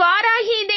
இவ்வாறாகி இதை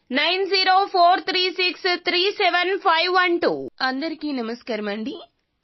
nine zero four three six three seven five one two. అందరికీ నమస్కారం అండి.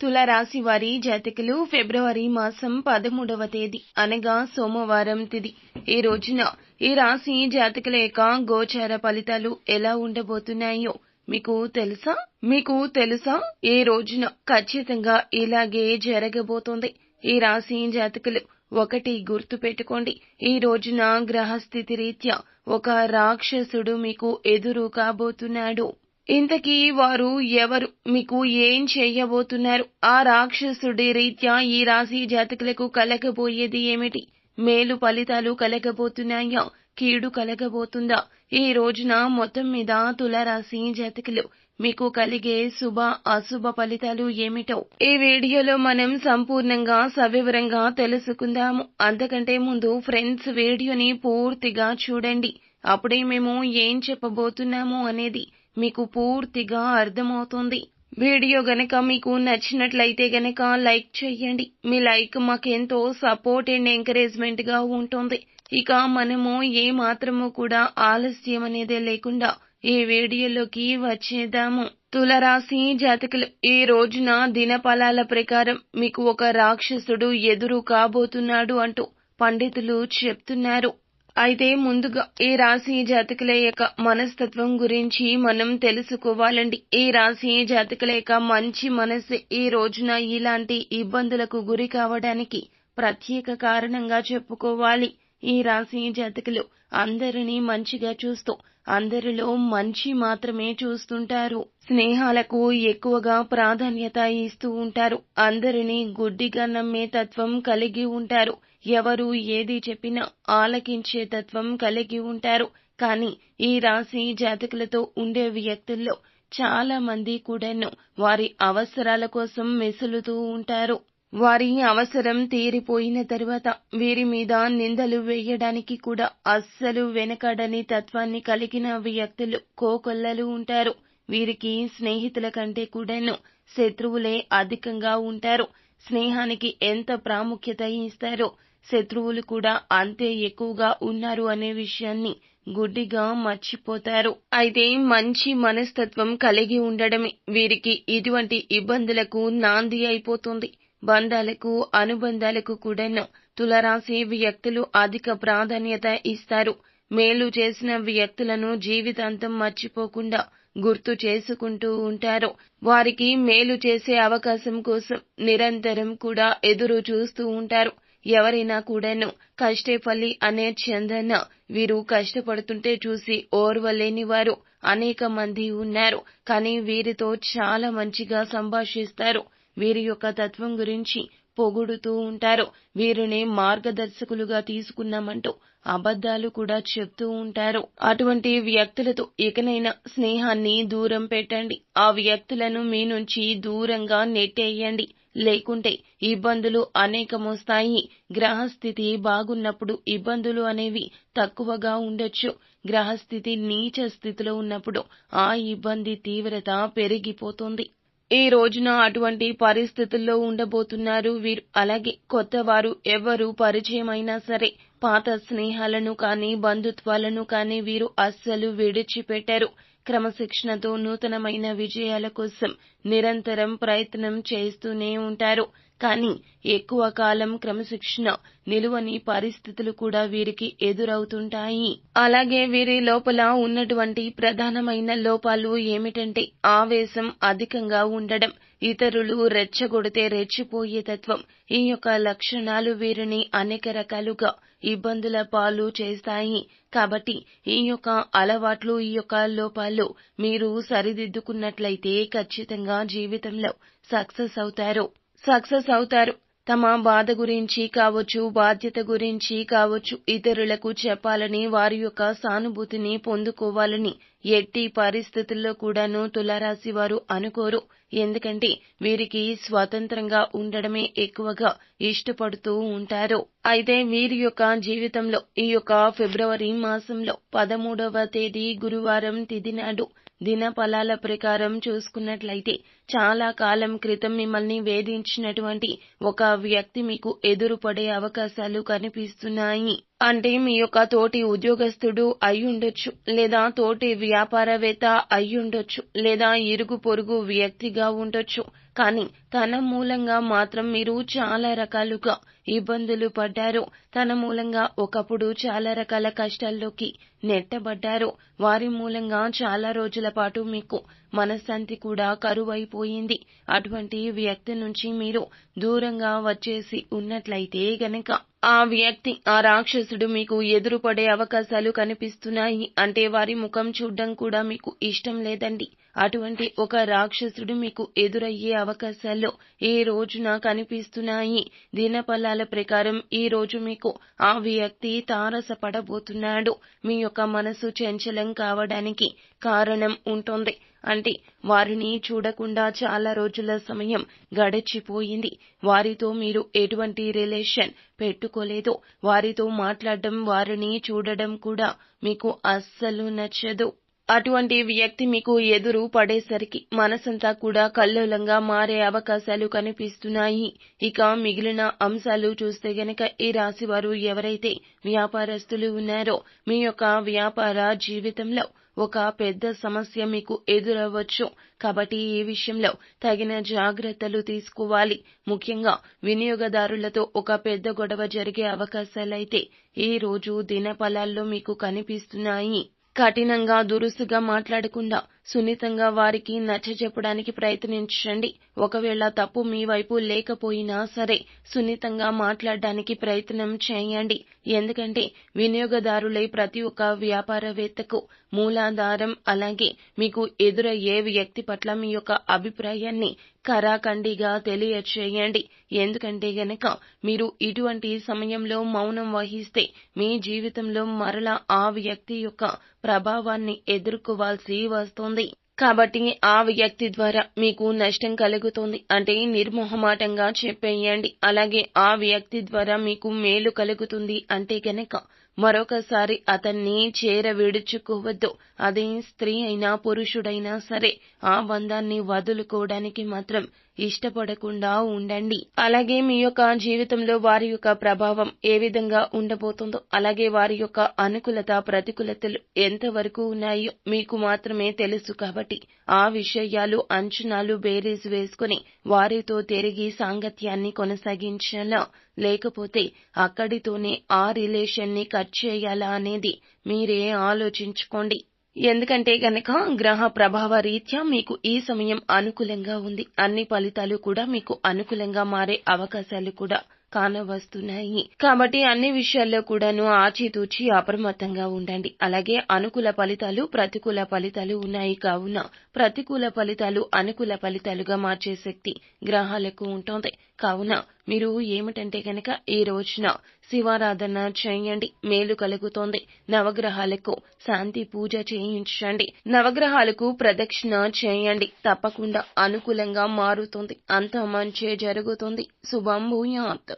తులారాశి వారి జాతకులు ఫిబ్రవరి మాసం పదమూడవ తేదీ అనగా సోమవారం తిది. ఈ రోజున ఈ రాశి జాతకుల యొక్క గోచార ఫలితాలు ఎలా ఉండబోతున్నాయో మీకు తెలుసా? మీకు తెలుసా? ఈ రోజున ఖచ్చితంగా ఇలాగే జరగబోతోంది. ఈ రాశి జాతకులు ఒకటి గుర్తు పెట్టుకోండి ఈ రోజున గ్రహస్థితి రీత్యా ఒక రాక్షసుడు మీకు ఎదురు కాబోతున్నాడు. ఇంతకీ వారు ఎవరు? మీకు ఏం చేయబోతున్నారు? ఆ రాక్షసుడి రీత్యా ఈ రాశి జాతకులకు కలగబోయేది ఏమిటి? మేలు ఫలితాలు కలగబోతున్నాయా? కీడు కలగబోతుందా? ఈ రోజున మొత్తం మీద తులరాశి జాతకులు మీకు కలిగే శుభ అశుభ ఫలితాలు ఏమిటో ఈ వీడియోలో మనం సంపూర్ణంగా సవివరంగా తెలుసుకుందాము. అంతకంటే ముందు ఫ్రెండ్స్ వీడియోని పూర్తిగా చూడండి. అప్పుడే మేము ఏం చెప్పబోతున్నాము అనేది మీకు పూర్తిగా అర్థమవుతుంది. వీడియో గనక మీకు నచ్చినట్లయితే గనక లైక్ చేయండి. మీ లైక్ మాకెంతో సపోర్ట్ అండ్ ఎంకరేజ్మెంట్గా ఉంటుంది. ఇక మనము ఏ మాత్రము కూడా ఆలస్యం అనేది లేకుండా ఈ వీడియోలోకి వచ్చేద్దాము. తులరాశి జాతకులు ఈ రోజున దినఫలాల ప్రకారం మీకు ఒక రాక్షసుడు ఎదురు కాబోతున్నాడు అంటూ పండితులు చెప్తున్నారు. అయితే ముందుగా ఈ రాశి జాతకుల యొక్క మనస్తత్వం గురించి మనం తెలుసుకోవాలండి. ఈ రాశి జాతకుల యొక్క మంచి మనసు ఈ రోజున ఇలాంటి ఇబ్బందులకు గురి కావడానికి ప్రత్యేక కారణంగా చెప్పుకోవాలి. ఈ రాశి జాతకులు అందరినీ మంచిగా చూస్తూ అందరిలో మంచి మాత్రమే చూస్తుంటారు. స్నేహాలకు ఎక్కువగా ప్రాధాన్యత ఇస్తూ ఉంటారు. అందరినీ గుడ్డిగా నమ్మే తత్వం కలిగి ఉంటారు. ఎవరు ఏది చెప్పినా ఆలకించే తత్వం కలిగి ఉంటారు. కానీ ఈ రాశి జాతకులతో ఉండే వ్యక్తుల్లో చాలా మంది కూడాను వారి అవసరాల కోసం మెసులుతూ ఉంటారు. వారి అవసరం తీరిపోయిన తరువాత వీరి మీద నిందలు వేయడానికి కూడా అస్సలు వెనకడని తత్వాన్ని కలిగిన వ్యక్తులు కోకొల్లలు ఉంటారు. వీరికి స్నేహితుల కంటే కూడాను శత్రువులే అధికంగా ఉంటారు. స్నేహానికి ఎంత ప్రాముఖ్యత ఇస్తారో శత్రువులు కూడా అంతే ఎక్కువగా ఉన్నారు అనే విషయాన్ని గుడ్డిగా మర్చిపోతారు. అయితే మంచి మనస్తత్వం కలిగి ఉండడమే వీరికి ఇటువంటి ఇబ్బందులకు నాంది అయిపోతుంది. బంధాలకు అనుబంధాలకు కూడాను తులరాశి వ్యక్తులు అధిక ప్రాధాన్యత ఇస్తారు. మేలు చేసిన వ్యక్తులను జీవితాంతం మర్చిపోకుండా గుర్తు చేసుకుంటూ ఉంటారు. వారికి మేలు చేసే అవకాశం కోసం నిరంతరం కూడా ఎదురు చూస్తూ ఉంటారు. ఎవరైనా కూడాను కష్టేపల్లి అనే చందన్న వీరు కష్టపడుతుంటే చూసి ఓర్వలేని వారు అనేక మంది ఉన్నారు. కానీ వీరితో చాలా మంచిగా సంభాషిస్తారు. వీరి యొక్క తత్వం గురించి పొగుడుతూ ఉంటారు. వీరిని మార్గదర్శకులుగా తీసుకున్నామంటూ అబద్ధాలు కూడా చెప్తూ ఉంటారు. అటువంటి వ్యక్తులతో ఇకనైనా స్నేహాన్ని దూరం పెట్టండి. ఆ వ్యక్తులను మీ నుంచి దూరంగా నెట్టేయండి. లేకుంటే ఇబ్బందులు అనేకమొస్తాయి. గ్రహస్థితి బాగున్నప్పుడు ఇబ్బందులు అనేవి తక్కువగా ఉండొచ్చు. గ్రహస్థితి నీచ స్థితిలో ఉన్నప్పుడు ఆ ఇబ్బంది తీవ్రత పెరిగిపోతుంది. ఈ రోజున అటువంటి పరిస్థితుల్లో ఉండబోతున్నారు వీరు. అలాగే కొత్త వారు ఎవరు పరిచయమైనా సరే పాత స్నేహాలను కానీ బంధుత్వాలను కానీ వీరు అస్సలు విడిచిపెట్టారు. క్రమశిక్షణతో నూతనమైన విజయాల కోసం నిరంతరం ప్రయత్నం చేస్తూనే ఉంటారు. కానీ ఎక్కువ కాలం క్రమశిక్షణ నిలువని పరిస్థితులు కూడా వీరికి ఎదురవుతుంటాయి. అలాగే వీరి లోపల ఉన్నటువంటి ప్రధానమైన లోపాలు ఏమిటంటే ఆవేశం అధికంగా ఉండడం ఇతరులు రెచ్చగొడితే రెచ్చిపోయే తత్వం. ఈ యొక్క లక్షణాలు వీరిని అనేక రకాలుగా ఇబ్బందుల పాలు చేస్తాయి. కాబట్టి ఈ యొక్క అలవాట్లు ఈ యొక్క లోపాలు మీరు సరిదిద్దుకున్నట్లయితే ఖచ్చితంగా జీవితంలో సక్సెస్ అవుతారు. సక్సెస్ అవుతారు. తమ బాధ గురించి కావచ్చు బాధ్యత గురించి కావచ్చు ఇతరులకు చెప్పాలని వారి యొక్క సానుభూతిని పొందుకోవాలని ఎట్టి పరిస్థితుల్లో కూడాను తులారాశి వారు అనుకోరు. ఎందుకంటే వీరికి స్వతంత్రంగా ఉండడమే ఎక్కువగా ఇష్టపడుతూ ఉంటారు. అయితే వీరి యొక్క జీవితంలో ఈ యొక్క ఫిబ్రవరి మాసంలో పదమూడవ తేదీ గురువారం తిథి నాడు దిన ఫలాల ప్రకారం చూసుకున్నట్లయితే చాలా కాలం క్రితం మిమ్మల్ని వేధించినటువంటి ఒక వ్యక్తి మీకు ఎదురుపడే అవకాశాలు కనిపిస్తున్నాయి. అంటే మీ యొక్క తోటి ఉద్యోగస్తుడు అయ్యుండొచ్చు లేదా తోటి వ్యాపారవేత్త అయ్యుండొచ్చు లేదా ఇరుగు పొరుగు వ్యక్తిగా ఉండొచ్చు. కానీ తన మూలంగా మాత్రం మీరు చాలా రకాలుగా ఇబ్బందులు పడ్డారు. తన మూలంగా ఒకప్పుడు చాలా రకాల కష్టాల్లోకి నెట్టబడ్డారు. వారి మూలంగా చాలా రోజుల పాటు మీకు మనశ్శాంతి కూడా కరువైపోయింది. అటువంటి వ్యక్తి నుంచి మీరు దూరంగా వచ్చేసి ఉన్నట్లయితే గనక ఆ వ్యక్తి ఆ రాక్షసుడు మీకు ఎదురుపడే అవకాశాలు కనిపిస్తున్నాయి. అంటే వారి ముఖం చూడడం కూడా మీకు ఇష్టం లేదండి. అటువంటి ఒక రాక్షసుడు మీకు ఎదురయ్యే అవకాశాలు ఈ రోజున కనిపిస్తున్నాయి దినఫలాల ప్రకారం ఈ రోజు మీకు ఆ వ్యక్తి తారసపడబోతున్నాడు. మీ యొక్క మనసు చంచలం కావడానికి కారణం ఉంటుంది. అంటే వారిని చూడకుండా చాలా రోజుల సమయం గడిచిపోయింది. వారితో మీరు ఎటువంటి రిలేషన్ పెట్టుకోలేదు. వారితో మాట్లాడడం వారిని చూడడం కూడా మీకు అస్సలు నచ్చదు. అటువంటి వ్యక్తి మీకు ఎదురు పడేసరికి మనసంతా కూడా కల్లోలంగా మారే అవకాశాలు కనిపిస్తున్నాయి. ఇక మిగిలిన అంశాలు చూస్తే గనక ఈ రాశి వారు ఎవరైతే వ్యాపారస్తులు ఉన్నారో మీ యొక్క వ్యాపార జీవితంలో ఒక పెద్ద సమస్య మీకు ఎదురవ్వచ్చు. కాబట్టి ఈ విషయంలో తగిన జాగ్రత్తలు తీసుకోవాలి. ముఖ్యంగా వినియోగదారులతో ఒక పెద్ద గొడవ జరిగే అవకాశాలైతే ఈ రోజు దినఫలాల్లో మీకు కనిపిస్తున్నాయి. కఠినంగా దురుసుగా మాట్లాడకుండా సున్నితంగా వారికి నచ్చజెప్పడానికి ప్రయత్నించండి. ఒకవేళ తప్పు మీ వైపు లేకపోయినా సరే సున్నితంగా మాట్లాడడానికి ప్రయత్నం చేయండి. ఎందుకంటే వినియోగదారులై ప్రతి ఒక్క వ్యాపారవేత్తకు మూలాధారం అలాగే మీకు ఎదురయ్యే వ్యక్తి పట్ల మీ యొక్క అభిప్రాయాన్ని కరాఖండిగా తెలియచేయండి. ఎందుకంటే గనక మీరు ఇటువంటి సమయంలో మౌనం వహిస్తే మీ జీవితంలో మరలా ఆ వ్యక్తి యొక్క ప్రభావాన్ని ఎదుర్కోవాల్సి వస్తుంది. కాబట్టి ఆ వ్యక్తి ద్వారా మీకు నష్టం కలుగుతుంది. అంటే నిర్మోహమాటంగా చెప్పేయండి. అలాగే ఆ వ్యక్తి ద్వారా మీకు మేలు కలుగుతుంది. అంటే గనక మరొకసారి అతన్ని చేర విడుచుకోవద్దు అదే స్త్రీ అయినా పురుషుడైనా సరే ఆ బంధాన్ని వదులుకోవడానికి మాత్రం ఇష్టపడకుండా ఉండండి. అలాగే మీ యొక్క జీవితంలో వారి యొక్క ప్రభావం ఏ విధంగా ఉండబోతుందో అలాగే వారి యొక్క అనుకూలత ప్రతికూలతలు ఎంతవరకు ఉన్నాయో మీకు మాత్రమే తెలుసు కాబట్టి ఆ విషయాలు అంచనాలు బేరీజ్ వేసుకుని వారితో తిరిగి సాంగత్యాన్ని కొనసాగించాలా? లేకపోతే అక్కడితోనే ఆ రిలేషన్ని కట్ చేయాలా అనేది మీరే ఆలోచించుకోండి. ఎందుకంటే గనక గ్రహ ప్రభావ రీత్యా మీకు ఈ సమయం అనుకూలంగా ఉంది. అన్ని ఫలితాలు కూడా మీకు అనుకూలంగా మారే అవకాశాలు కూడా కానవస్తున్నాయి. కాబట్టి అన్ని విషయాల్లో కూడాను ఆచితూచి అప్రమత్తంగా ఉండండి. అలాగే అనుకూల ఫలితాలు ప్రతికూల ఫలితాలు ఉన్నాయి కావున ప్రతికూల ఫలితాలు అనుకూల ఫలితాలుగా మార్చే శక్తి గ్రహాలకు ఉంటుంది. కావున మీరు ఏమిటంటే గనక ఈ రోజున శివారాధన చేయండి. మేలు కలుగుతోంది. నవగ్రహాలకు శాంతి పూజ చేయించండి. నవగ్రహాలకు ప్రదక్షిణ చేయండి. తప్పకుండా అనుకూలంగా మారుతుంది. అంత మంచే జరుగుతుంది. శుభం భూయాత్.